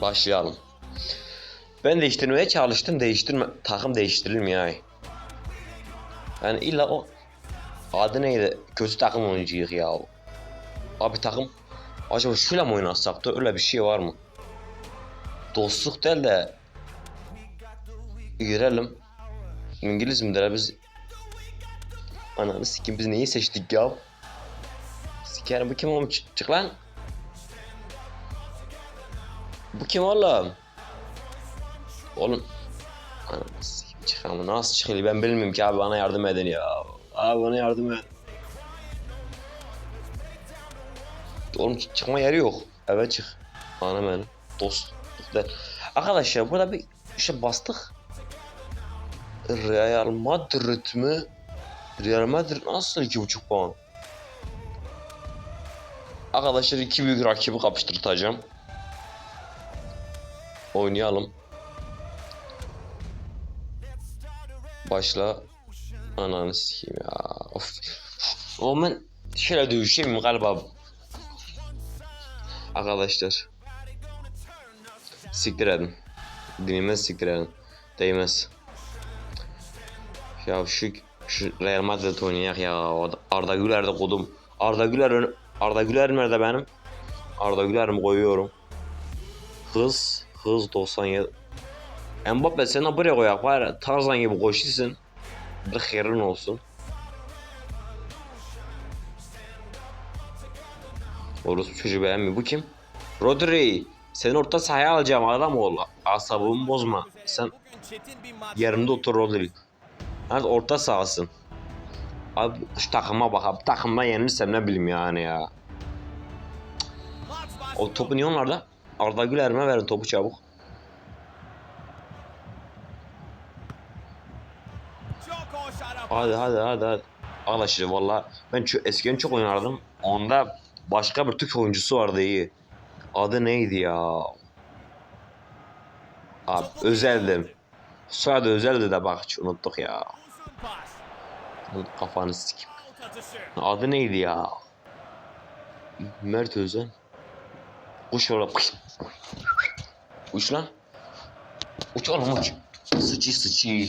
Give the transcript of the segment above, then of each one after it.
Başlayalım. Ben değiştirmeye çalıştım. Değiştirme takım değiştirilmiyor. ay. Yani illa o adı neydi? Kötü takım oyuncuyuz ya. Abi takım acaba şöyle mi oynasak da öyle bir şey var mı? Dostluk değil de girelim. İngiliz midir biz? Ananı sikim biz neyi seçtik ya? Sikerim bu kim? Çık- Çık lan. Bu kim oğlum? Oğlum. Ananı sikim çık ama nasıl çıkıyor ben bilmiyorum ki abi bana yardım edin ya. Abi bana yardım et. Oğlum çık- çıkma yeri yok. Eve çık. Anam benim. Dost. Arkadaşlar burada bir şey bastık. Real Madrid mi? Real Madrid nasıl iki buçuk puan? Arkadaşlar iki büyük rakibi kapıştırtacağım. Oynayalım. Başla. Ananı sikeyim ya. Of. O ben şöyle dövüşeyim galiba. Arkadaşlar. Siktir edin. Dinlemez siktir edin. Değmez. Ya şu, şu Real Madrid oynayak ya. Arda Güler de kodum. Arda Güler Arda Güler nerede benim? Arda Güler'imi koyuyorum. Hız. Hız 97. Mbappe sen de buraya koyak var. Tarzan gibi koşuyorsun. Bir herin olsun. Orası çocuğu beğenmiyor. Bu kim? Rodri. Seni orta sahaya alacağım adam ol. Asabımı bozma. Sen. Yerimde otur Rodri. Hadi orta sahasın. Abi şu takıma bak abi. Takımda yenilirsem ne bileyim yani ya. O topu niye onlarda? Arda Güler'ime verin topu çabuk. Hadi hadi hadi hadi. Arkadaşlar valla ben çok, eskiden çok oynardım. Onda başka bir Türk oyuncusu vardı iyi. Adı neydi ya? Abi özeldim. Soyadı özeldi de bak unuttuk ya. Kafanı atışı. Adı neydi ya? Mert Özen. Uç oğlum. Uç lan. Uç oğlum uç. Sıçı sıçı.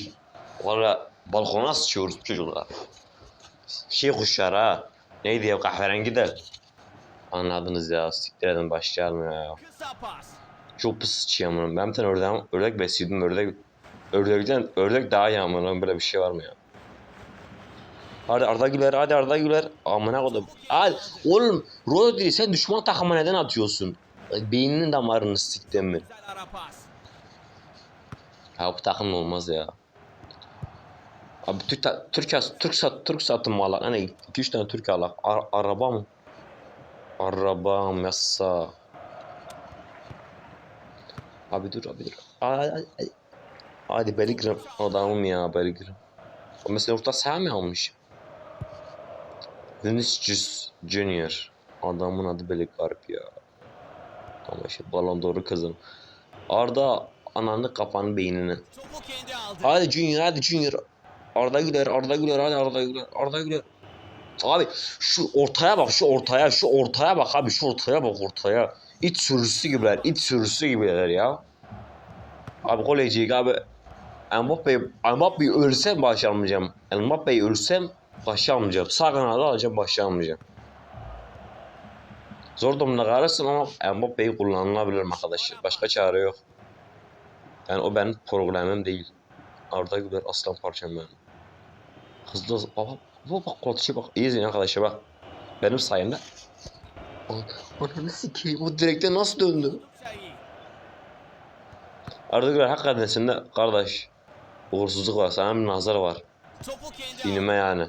Valla balkona sıçıyoruz çocuklar. Şey kuşlar ha. Neydi ya kahverengi de. Anladınız ya. Siktir edin başlayalım ya. Çok pis sıçıyorum bunun. Ben bir tane ördek, ördek besliyordum. Ördek, ördekten, ördek daha iyi amına. Böyle bir şey var mı ya? Hadi Arda Güler, hadi Arda Güler. Amına kodum. Hadi oğlum Rodri sen düşman takıma neden atıyorsun? Ay, Beyninin damarını siktim pas. Ya bu takım olmaz ya. Abi Türk Türk Türk sat Türk satın mı alak? Hani 2 3 tane Türk alak. Ar- araba mı? Araba mı yassa? Abi dur abi dur. Hadi, hadi. Bellingham adamım ya Bellingham. Mesela orta saha mı almış? Vinicius Junior. Adamın adı garip ya. Ama işte balon doğru kızım. Arda ananı kafanı beynini. Hadi Junior hadi Junior. Arda Güler Arda Güler hadi Arda Güler Arda Güler. Abi şu ortaya bak şu ortaya şu ortaya bak abi şu ortaya bak ortaya. İç sürüsü gibiler iç sürüsü gibiler ya. Abi gol yiyecek abi. Mbappe, Mbappe'yi ölsem başlamayacağım. Mbappe'yi ölsem başlamayacağım. Sağ kanadı alacağım başlamayacağım. Zor durumda kalırsın ama Mbappe'yi kullanılabilir arkadaşlar. Başka çare yok. Yani o benim problemim değil. Arda Güler aslan parçam benim. Hızlı hızlı. Bak bak bak kulakçı bak. İyi izleyin arkadaşlar bak. Benim sayemde. Ananı sikeyim o direkte nasıl döndü? Arda Güler hakikaten sende kardeş. Uğursuzluk var. Sana bir nazar var. Dinime yani.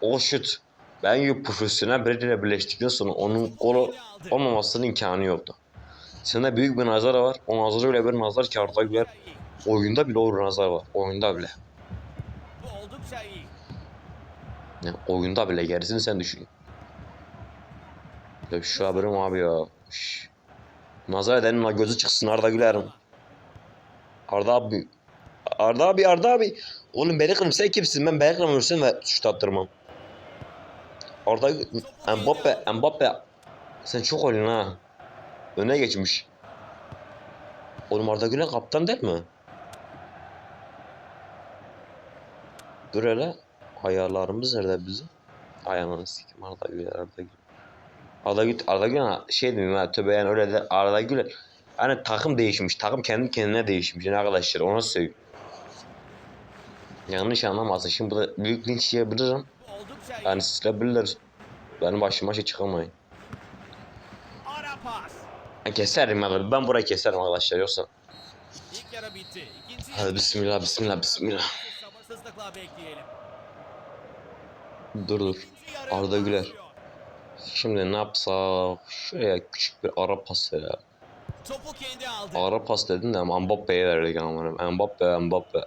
O şut. Ben gibi profesyonel biriyle birleştikten sonra onun gol olmamasının imkanı yoktu. Sende büyük bir nazar var. O nazar öyle bir nazar ki Arda Güler oyunda bile o nazar var. Oyunda bile. Yani oyunda bile gerisini sen düşün. Ya şu haberim abi ya. Nazar edenin la gözü çıksın Arda Güler'im. Arda abi. Arda abi Arda abi. Oğlum beni kırım sen kimsin? Ben beni kırmıyorsun ve şut attırmam. Arda Mbappe Mbappe. Sen çok oyun ha. Öne geçmiş. Oğlum Arda Güler kaptan değil mi? Dur hele. Ayarlarımız nerede bizim? Ayağını sikim Arda Güler Arda Güler. Arda Güler, Arda Güler şey diyeyim ha tövbe yani öyle de Arda Güler. Hani takım değişmiş. Takım kendi kendine değişmiş yani arkadaşlar ona söyleyeyim. Yanlış anlamasın. Şimdi burada büyük linç yiyebilirim. Yani silebilirler. Benim başıma şey. Ben keserim ya. Ben burayı keserim arkadaşlar yoksa. Hadi bismillah bismillah bismillah. Dur dur. Arda Güler. Şimdi ne yapsak? Şuraya küçük bir ara pas ya. Topu kendi aldı. Ara pas dedin de Mbappe'ye verdik ama. Mbappe, Mbappe.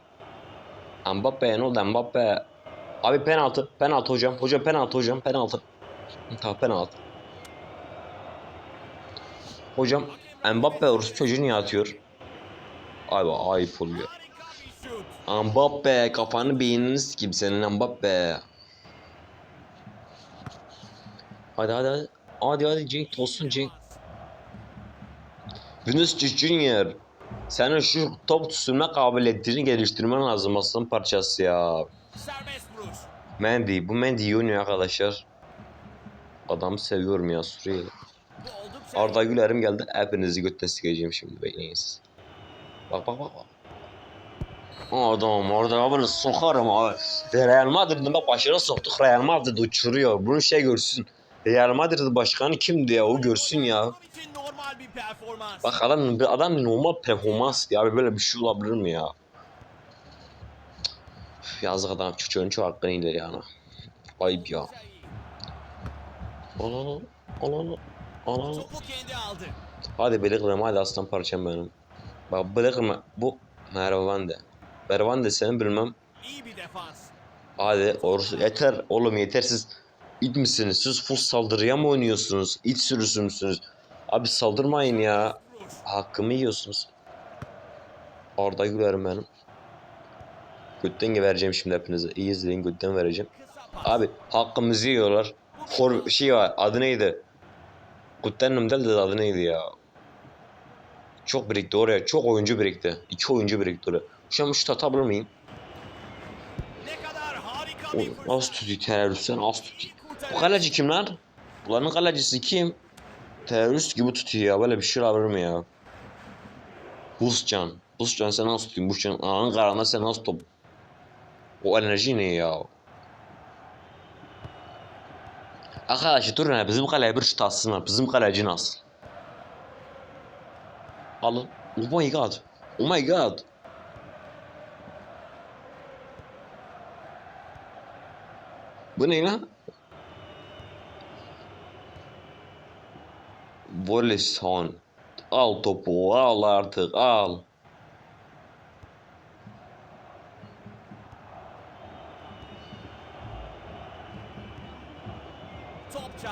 Mbappe ne oldu Mbappe? Abi penaltı. Penaltı hocam. Hocam penaltı hocam. Penaltı. Tamam penaltı. Hocam Mbappe orası çocuğu niye atıyor? Abi ayıp oluyor. Mbappe kafanı beynini sikeyim senin Mbappe. Hadi hadi hadi. Hadi hadi Cenk Tosun Cenk. Vinicius Junior. Senin şu top tutulma kabiliyetini geliştirmen lazım aslan parçası ya. Serbest. Mendy. Bu Mendy oynuyor arkadaşlar. Adamı seviyorum ya Suriyeli. Arda. Güler'im geldi. Hepinizi götten sikeceğim şimdi bekleyin siz. Bak bak bak. Adam orada abone sokarım abi. Real Madrid'in bak başına soktuk. Real Madrid uçuruyor. Bunu şey görsün. Real Madrid başkanı kimdi ya o görsün ya. Bak adam adam normal performans ya böyle bir şey olabilir mi ya? Üf, Yazık adam çocuğun çok hakkını iyiler yani. Ayıp ya. Topu kendi aldı. Hadi bırakırım hadi aslan parçam benim. Bak bırakırım bu Mervan de. Mervan de seni bilmem. İyi bir defans. Hadi orası yeter oğlum yeter siz it misiniz? Siz full saldırıya mı oynuyorsunuz? İt sürüsü müsünüz? Abi saldırmayın ya. Hakkımı yiyorsunuz. Arda Güler'im benim. Götten vereceğim şimdi hepinize. İyi izleyin götten vereceğim. Abi hakkımızı yiyorlar. For şey var adı neydi? Gutten'im değil de adı neydi ya? Çok birikti oraya. Çok oyuncu birikti. İki oyuncu birikti oraya. Şu an şut atabilir miyim? Az tutuyor teröristler az tutuyor. Bu kaleci kim lan? Bunların kalecisi kim? Terörist gibi tutuyor ya. Böyle bir şey olabilir mi ya? Buscan. Buscan sen nasıl tutuyorsun? Buscan ananın sen nasıl top? O enerji ne ya? Arkadaşlar durun ya bizim kaleye bir şut atsınlar. Bizim kaleci nasıl? Alın. Oh my god. Oh my god. Bu ne lan? Voleson. Al topu al artık al.